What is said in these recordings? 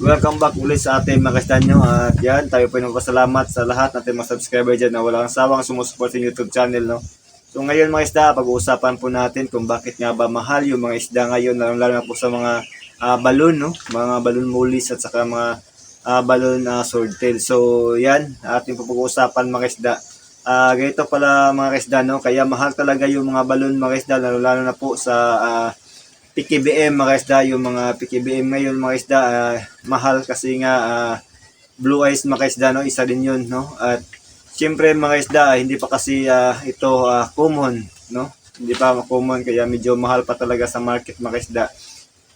Welcome back ulit sa ating mga kastanyo at yan, tayo po nagpasalamat sa lahat natin mga subscriber dyan na walang sawang sumusupport sa YouTube channel. No? So ngayon mga isda, pag-uusapan po natin kung bakit nga ba mahal yung mga isda ngayon, lalo, lalo na po sa mga ah, balon, no? mga balon mulis at saka mga ah, balon uh, swordtail. So yan, ating pag-uusapan mga isda. Ah, ganito pala mga isda, no? kaya mahal talaga yung mga balon mga isda, lalo, lalo na po sa ah, PKBM mga isda, yung mga PKBM ngayon mga isda, ah, mahal kasi nga ah, blue eyes mga isda, no? isa din yun. No? At siyempre mga isda, ah, hindi pa kasi ah, ito ah, common. No? Hindi pa common, kaya medyo mahal pa talaga sa market mga isda.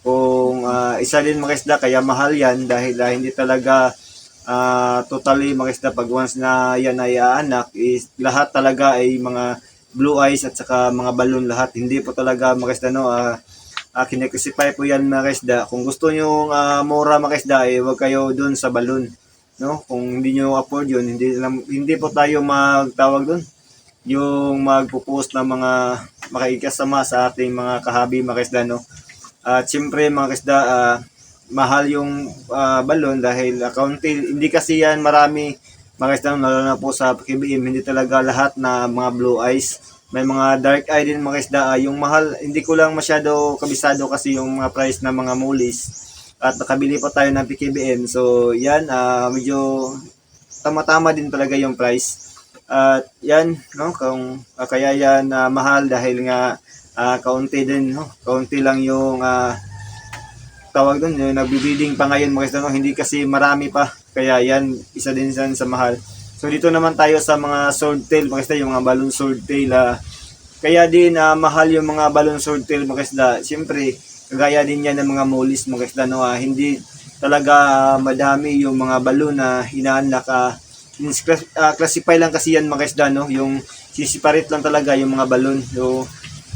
Kung ah, isa din mga isda, kaya mahal yan dahil ah, hindi talaga ah, totally mga isda pag once na yan ay aanak, is lahat talaga ay mga blue eyes at saka mga balon lahat. Hindi po talaga mga isda, no? ah, uh, kinakasipay po yan mga kaisda. Kung gusto nyo uh, mura mga kaisda, eh, huwag kayo dun sa balon. No? Kung hindi nyo afford yun, hindi, hindi po tayo magtawag dun. Yung magpo-post ng mga makikasama sa ating mga kahabi mga kaisda. No? At siyempre mga kaisda, ah, mahal yung ah, balon dahil accounting, hindi kasi yan marami mga kaisda, lalo na po sa KBM, hindi talaga lahat na mga blue eyes may mga dark eye din mga isda. Ah, yung mahal, hindi ko lang masyado kabisado kasi yung mga price ng mga mulis. At nakabili pa tayo ng PKBM. So, yan, ah, medyo tama-tama din talaga yung price. At yan, no, kung ah, kaya yan ah, mahal dahil nga ah, kaunti din, no? Kaunti lang yung ah, tawag doon, yung nagbi-breeding pa ngayon mga isda, no? hindi kasi marami pa. Kaya yan, isa din sa mahal. So dito naman tayo sa mga swordtail mga isda, yung mga balloon swordtail. ah. kaya din ah, mahal yung mga balloon swordtail mga isda. Siyempre, kagaya din yan ng mga molis mga isda. No? ah. hindi talaga madami yung mga balloon na hinaanak. class- ah, classify lang kasi yan mga isda. No? Yung sisiparit lang talaga yung mga balloon. So,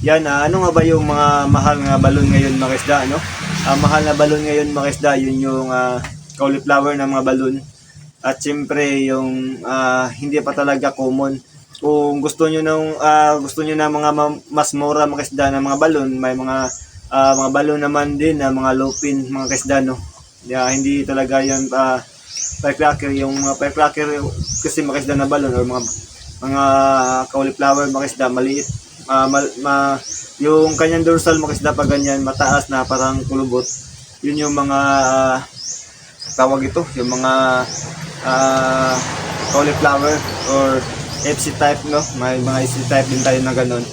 yan, ah, ano nga ba yung mga mahal nga balloon ngayon mga isda? No? Ah, mahal na balloon ngayon mga isda, yun yung ah, cauliflower ng mga balloon. At siyempre yung ah, hindi pa talaga common. Kung gusto niyo nung ah, gusto niyo na mga ma- mas mura mga isda na mga balon, may mga ah, mga balon naman din na mga lupin mga isda no. Yeah, hindi talaga yan uh, firecracker yung mga firecracker kasi mga isda na balon or mga mga cauliflower mga isda maliit Ah, mal- ma- yung kanyang dorsal mga isda pa ganyan mataas na parang kulubot yun yung mga ah, tawag ito, yung mga ah cauliflower or FC type, no? May mga FC type din tayo na ganun.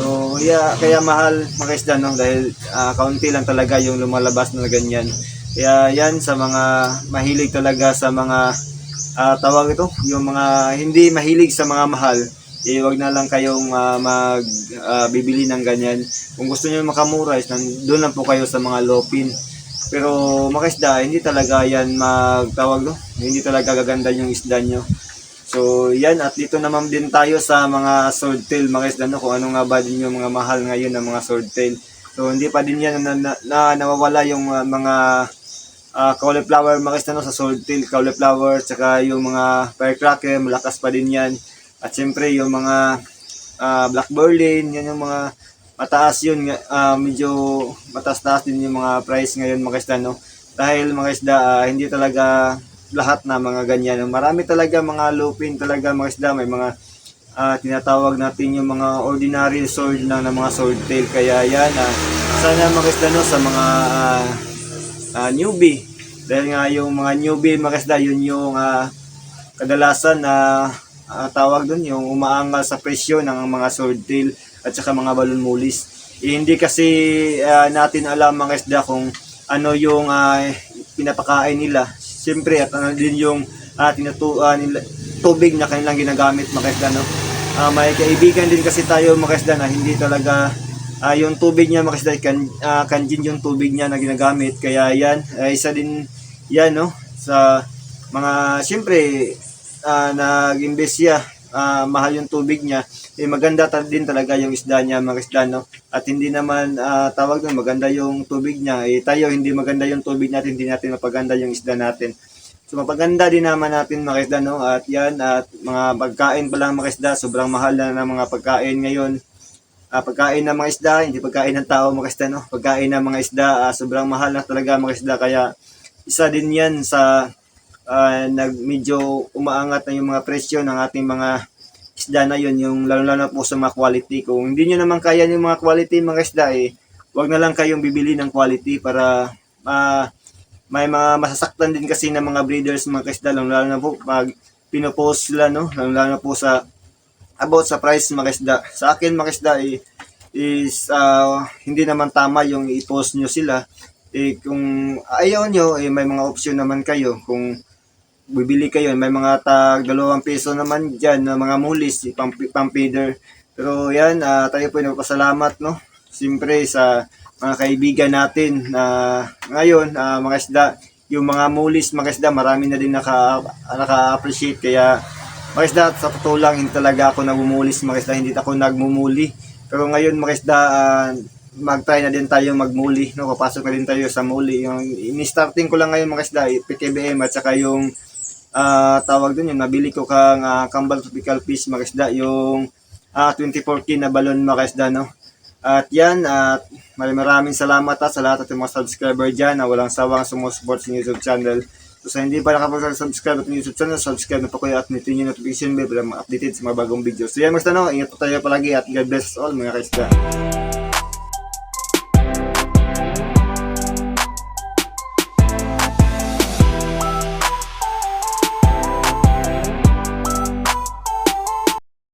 So, yeah, kaya mahal mga isda, no? Dahil ah, kaunti lang talaga yung lumalabas na ganyan. Kaya yan sa mga mahilig talaga sa mga ah, tawag ito, yung mga hindi mahilig sa mga mahal, eh, wag na lang kayong ah, mag ah, bibili ng ganyan. Kung gusto niyo makamura, is doon lang po kayo sa mga lopin. Pero makisda, hindi talaga yan magtawag no? Hindi talaga gaganda yung isda nyo. So yan, at dito naman din tayo sa mga swordtail mga isda no? Kung ano nga ba din yung mga mahal ngayon ng mga swordtail. So hindi pa din yan na, na, na nawawala yung uh, mga uh, cauliflower mga isda no? Sa swordtail, cauliflower, tsaka yung mga firecracker, malakas pa din yan. At siyempre yung mga ah, black berlin, yan yung mga mataas yun, ah, medyo mataas-taas din yung mga price ngayon mga isda, no? Dahil mga isda, ah, hindi talaga lahat na mga ganyan. Marami talaga mga lupin talaga mga isda, may mga ah, tinatawag natin yung mga ordinary sword lang ng mga sword tail. Kaya yan, ah, sana mga isda, no, sa mga ah, ah, newbie. Dahil nga yung mga newbie mga isda, yun yung ah, kadalasan na ah, tawag doon yung umaangal sa presyo ng mga swordtail at saka mga balon mulis. Eh, hindi kasi ah, natin alam mga isda kung ano yung ah, pinapakain nila. Siyempre at ano din yung uh, tinatu ah, nila, tubig na kanilang ginagamit mga isda no. Ah, may kaibigan din kasi tayo mga isda na hindi talaga ah, yung tubig niya mga isda kan, ah, kanjin yung tubig niya na ginagamit kaya yan ah, isa din yan no sa mga siyempre ah, nag-invest siya, ah, mahal yung tubig niya, eh, maganda din talaga yung isda niya, mga isda, no? At hindi naman ah, tawag doon, maganda yung tubig niya. Eh, tayo, hindi maganda yung tubig natin, hindi natin mapaganda yung isda natin. So, mapaganda din naman natin mga isda, no? At yan, at mga pagkain pa lang mga isda, sobrang mahal na ng mga pagkain ngayon. Ah, pagkain ng mga isda, hindi pagkain ng tao mga isda, no? Pagkain ng mga isda, ah, sobrang mahal na talaga mga isda, kaya isa din yan sa ah, nag medyo umaangat na yung mga presyo ng ating mga isda na yun, yung lalo-lalo po sa mga quality. Kung hindi nyo naman kaya yung mga quality mga isda, eh, wag na lang kayong bibili ng quality para ah, may mga masasaktan din kasi ng mga breeders mga kaisda, lalo-lalo na po pag pinopost sila, no? Lalo-lalo po sa about sa price mga isda. Sa akin mga isda eh, is ah, hindi naman tama yung i-post nyo sila. Eh, kung ayaw nyo, eh, may mga option naman kayo. Kung bibili kayo, may mga tag dalawang peso naman dyan na mga mulis, pang, pang feeder. Pero yan, ah, tayo po nagpasalamat, no? Siyempre sa mga kaibigan natin na ngayon, ah, mga isda, yung mga mulis, mga isda, marami na din naka, naka-appreciate. Kaya, mga isda, sa totoo lang, hindi talaga ako nagmumulis, mga isda, hindi ako nagmumuli. Pero ngayon, mga isda, ah, mag-try na din tayo magmuli, no? Papasok na din tayo sa muli. Yung ini-starting ko lang ngayon, mga isda, eh, PKBM at saka yung ah tawag dun yung nabili ko kang ah, Kambal Tropical Fish, mga isda, yung ah 2014 na balon, mga isda, no? At yan, at maraming maraming salamat ha, sa lahat at mga subscriber dyan na walang sawang sumusupport sa YouTube channel. So sa hindi pa nakapag-subscribe at YouTube channel, subscribe na po kayo at nitin yung notification bell para ma-updated sa mga bagong videos. So yan, mas tanong, ingat po tayo palagi at God bless all mga kaisda.